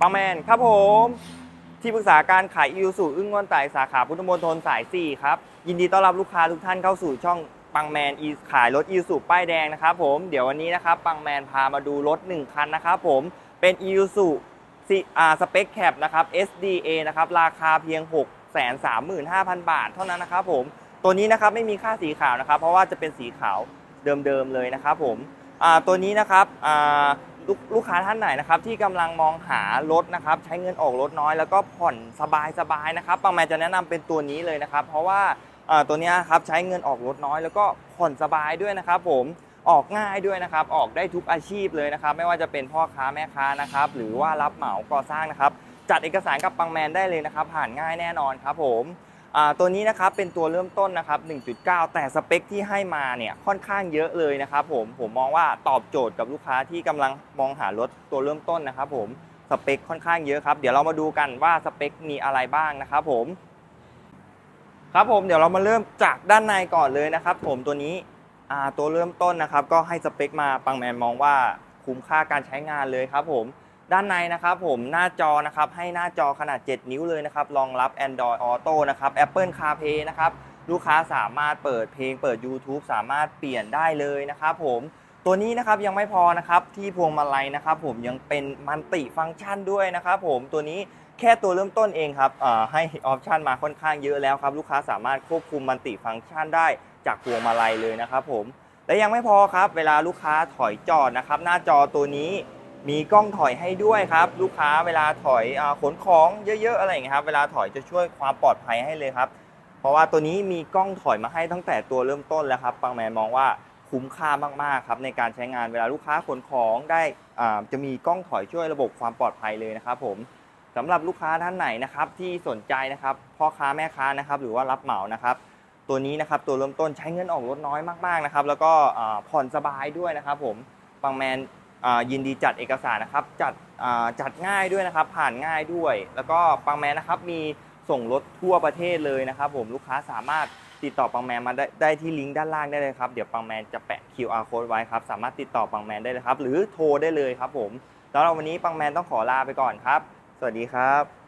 ปังแมนครับผม ที่ปรึกษาการขายอิวสุอึ้งงอนไต่สาขาพุทธมณฑลสาย 4 ครับ ยินดีต้อนรับลูกค้าทุกท่านเข้าสู่ช่องปังแมนอีขายรถอิวสุป้ายแดงนะครับผมเดี๋ยววันนี้นะครับปังแมนพามาดูรถ 1 คันนะครับผมเป็นอิวสุสเปคแคปนะครับ SDA นะครับราคาเพียง 6 3 5 0 0 0 บาท เท่านั้นนะครับผมตัวนี้นะครับไม่มีค่าสีขาวนะครับ เพราะว่าจะเป็นสีขาวเดิมๆเลยนะครับผมตัวนี้นะครับ ลูกลูกค้าท่านไหนนะครับที่กำลังมองหารถนะครับใช้เงินออกรถน้อย แล้วก็ผ่อนสบายสบายๆนะครับบางแมนจะแนะนำเป็นตัวนี้เลยนะครับ เพราะว่าตัวนี้ครับใช้เงินออกรถน้อย แล้วก็ผ่อนสบายด้วยนะครับ ผมออกง่ายด้วยนะครับ ออกได้ทุกอาชีพเลยนะครับ ไม่ว่าจะเป็นพ่อค้าแม่ค้านะครับ หรือว่ารับเหมาก่อสร้างนะครับ จัดเอกสารกับปังแมนได้เลยนะครับ ผ่านง่ายแน่นอนครับผม ตัวนี้นะครับเป็นตัวเริ่มต้นนะครับ 1.9 แต่สเปคที่ให้มาเนี่ยค่อนข้างเยอะเลยนะครับผมผมมองว่าตอบโจทย์กับลูกค้าที่กำลังมองหารถตัวเริ่มต้นนะครับผมสเปคค่อนข้างเยอะครับ เดี๋ยวเรามาดูกันว่าสเปคมีอะไรบ้างนะครับผม ครับผมเดี๋ยวเรามาเริ่มจากด้านในก่อนเลยนะครับ ผมตัวนี้ตัวเริ่มต้นนะครับ ก็ให้สเปคมาปังแมนมองว่าคุ้มค่าการใช้งานเลยครับผม ด้านในนะครับผมหน้าจอนะครับให้หน้าจอขนาด 7 นิ้วเลยนะครับรองรับ Android Auto นะครับ Apple CarPlay นะครับลูกค้าสามารถเปิดเพลงเปิด YouTube สามารถเปลี่ยนได้เลยนะครับผมตัวนี้นะครับยังไม่พอนะครับที่พวงมาลัยนะครับผมยังเป็นมันติฟังก์ชันด้วยนะครับผมตัวนี้แค่ตัวเริ่มต้นเองครับให้ออปชันมาค่อนข้างเยอะแล้วครับลูกค้าสามารถควบคุมมันติฟังก์ชันได้จากพวงมาลัยเลยนะครับผมและยังไม่พอครับเวลาลูกค้าถอยจอดนะครับหน้าจอตัวนี้ มีกล้องถอยให้ด้วยครับ ลูกค้าเวลาถอยอขนของเยอะๆอะไรอย่างเงี้ยครับเวลาถอยจะช่วยความปลอดภัยให้เลยครับ เพราะว่าตัวนี้มีกล้องถอยมาให้ตั้งแต่ตัวเริ่มต้นแล้วครับปังแมนมองว่าคุ้มค่ามากๆครับในการใช้งานเวลาลูกค้าขนของได้จะมีกล้องถอยช่วยระบบความปลอดภัยเลยนะครับผมสำหรับลูกค้าท่านไหนนะครับที่สนใจนะครับพ่อค้าแม่ค้านะครับหรือว่ารับเหมานะครับตัวนี้นะครับตัวเริ่มต้นใช้เงินออกรถน้อยมากๆนะครับแล้วก็ผ่อนสบายด้วยนะครับผมปังแมน ยินดีจัดเอกสารนะครับ จัดจัดง่ายด้วยนะครับ ผ่านง่ายด้วย แล้วก็ปังแมนนะครับมีส่งรถทั่วประเทศเลยนะครับผมลูกค้าสามารถติดต่อปังแมนมาได้ได้ที่ลิงก์ด้านล่างได้เลยครับ เดี๋ยวปังแมนจะแปะ QR code ไว้ครับ สามารถติดต่อปังแมนได้เลยครับ หรือโทรได้เลยครับผมแล้ววันนี้ปังแมนต้องขอลาไปก่อนครับ สวัสดีครับ